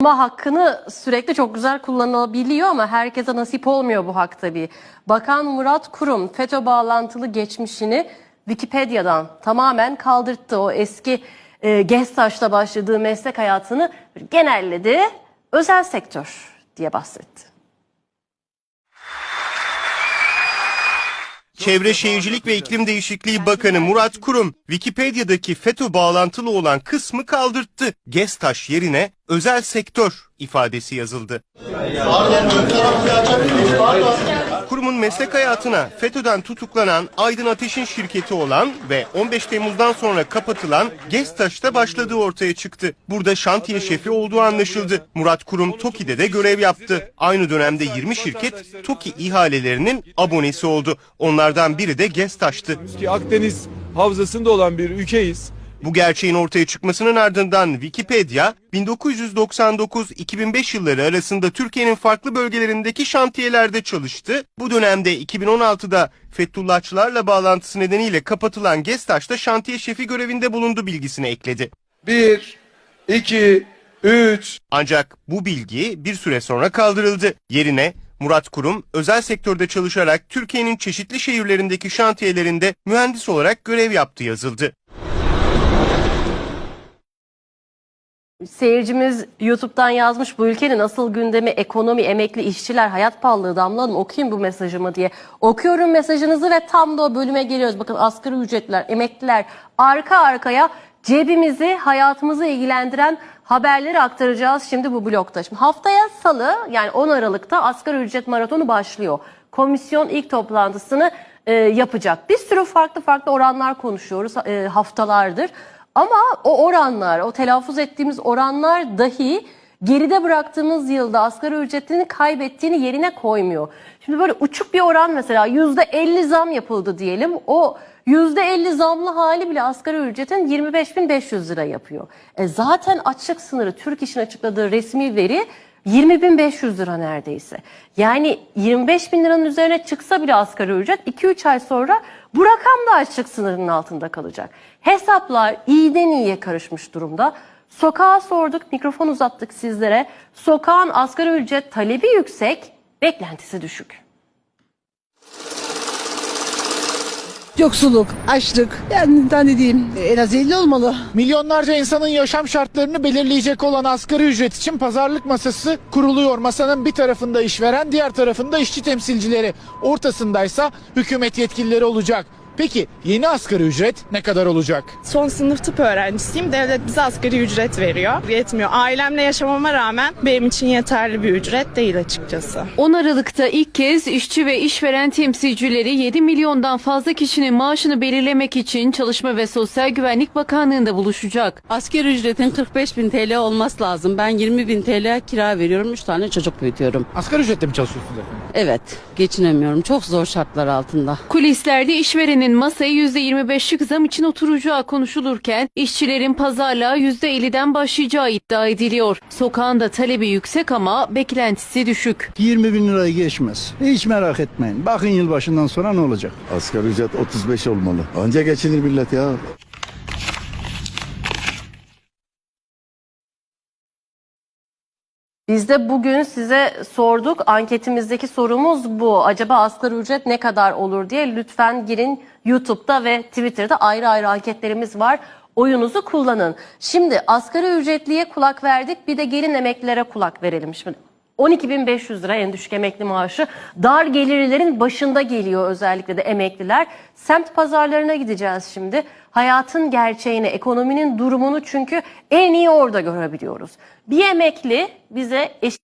Ama hakkını sürekli çok güzel kullanılabiliyor ama herkese nasip olmuyor bu hak tabii. Bakan Murat Kurum FETÖ bağlantılı geçmişini Wikipedia'dan tamamen kaldırttı. O eski e, GESTAŞ'ta başladığı meslek hayatını genelledi. Özel sektör diye bahsetti. Çevre Şehircilik ve İklim Değişikliği Bakanı Murat Kurum, Wikipedia'daki FETÖ bağlantılı olan kısmı kaldırttı. GESTAŞ yerine özel sektör ifadesi yazıldı. Kurumun meslek hayatına FETÖ'den tutuklanan Aydın Ateş'in şirketi olan ve 15 Temmuz'dan sonra kapatılan GESTAŞ'ta başladığı ortaya çıktı. Burada şantiye şefi olduğu anlaşıldı. Murat Kurum TOKİ'de de görev yaptı. Aynı dönemde 20 şirket TOKİ ihalelerinin abonesi oldu. Onlardan biri de GESTAŞ'tı. Akdeniz havzasında olan bir ülkeyiz. Bu gerçeğin ortaya çıkmasının ardından Wikipedia 1999-2005 yılları arasında Türkiye'nin farklı bölgelerindeki şantiyelerde çalıştı. Bu dönemde 2016'da Fethullahçılarla bağlantısı nedeniyle kapatılan GESTAŞ'ta şantiye şefi görevinde bulundu bilgisini ekledi. 1, 2, 3, Ancak bu bilgi bir süre sonra kaldırıldı. Yerine Murat Kurum özel sektörde çalışarak Türkiye'nin çeşitli şehirlerindeki şantiyelerinde mühendis olarak görev yaptı yazıldı. Seyircimiz YouTube'dan yazmış bu ülkenin asıl gündemi ekonomi, emekli, işçiler, hayat pahalılığı Damla Hanım okuyun bu mesajımı diye. Okuyorum mesajınızı ve tam da o bölüme geliyoruz. Bakın asgari ücretler, emekliler arka arkaya cebimizi, hayatımızı ilgilendiren haberleri aktaracağız şimdi bu blokta. Şimdi haftaya salı yani 10 Aralık'ta asgari ücret maratonu başlıyor. Komisyon ilk toplantısını e, yapacak. Bir sürü farklı farklı oranlar konuşuyoruz e, haftalardır. Ama o oranlar, o telaffuz ettiğimiz oranlar dahi geride bıraktığımız yılda asgari ücretini kaybettiğini yerine koymuyor. Şimdi böyle uçuk bir oran mesela yüzde 50 zam yapıldı diyelim. O yüzde 50 zamlı hali bile asgari ücretin 25.500 lira yapıyor. E zaten açlık sınırı Türk İş'in açıkladığı resmi veri 20.500 lira neredeyse. Yani 25 bin liranın üzerine çıksa bile asgari ücret 2-3 ay sonra bu rakam da açlık sınırının altında kalacak. Hesaplar iyiden iyiye karışmış durumda. Sokağa sorduk, mikrofon uzattık sizlere. Sokağın asgari ücret talebi yüksek, beklentisi düşük. Yoksulluk, açlık, yani daha ne diyeyim en az 50 olmalı. Milyonlarca insanın yaşam şartlarını belirleyecek olan asgari ücret için pazarlık masası kuruluyor. Masanın bir tarafında işveren, diğer tarafında işçi temsilcileri. Ortasındaysa hükümet yetkilileri olacak. Peki yeni asgari ücret ne kadar olacak? Son sınıf tıp öğrencisiyim. Devlet bize asgari ücret veriyor. Yetmiyor. Ailemle yaşamama rağmen benim için yeterli bir ücret değil açıkçası. 10 Aralık'ta ilk kez işçi ve işveren temsilcileri 7 milyondan fazla kişinin maaşını belirlemek için Çalışma ve Sosyal Güvenlik Bakanlığı'nda buluşacak. Asgari ücretin 45 bin TL olması lazım. Ben 20 bin TL kira veriyorum. 3 tane çocuk büyütüyorum. Asgari ücretle mi çalışıyorsunuz efendim? Evet, geçinemiyorum. Çok zor şartlar altında. Kulislerde işverenin masaya %25'lik zam için oturacağı konuşulurken işçilerin pazarlığa %50'den başlayacağı iddia ediliyor. Sokağın da talebi yüksek ama beklentisi düşük. 20 bin lirayı geçmez. Hiç merak etmeyin. Bakın yılbaşından sonra ne olacak? Asgari ücret 35 olmalı. Anca geçinir millet ya. Biz de bugün size sorduk. Anketimizdeki sorumuz bu. Acaba asgari ücret ne kadar olur diye lütfen girin YouTube'da ve Twitter'da ayrı ayrı anketlerimiz var. Oyunuzu kullanın. Şimdi asgari ücretliye kulak verdik. Bir de gelin emeklilere kulak verelim. Şimdi 12.500 lira en düşük emekli maaşı. Dar gelirlerin başında geliyor özellikle de emekliler. Semt pazarlarına gideceğiz şimdi. Hayatın gerçeğini, ekonominin durumunu çünkü en iyi orada görebiliyoruz. Bir emekli bize eş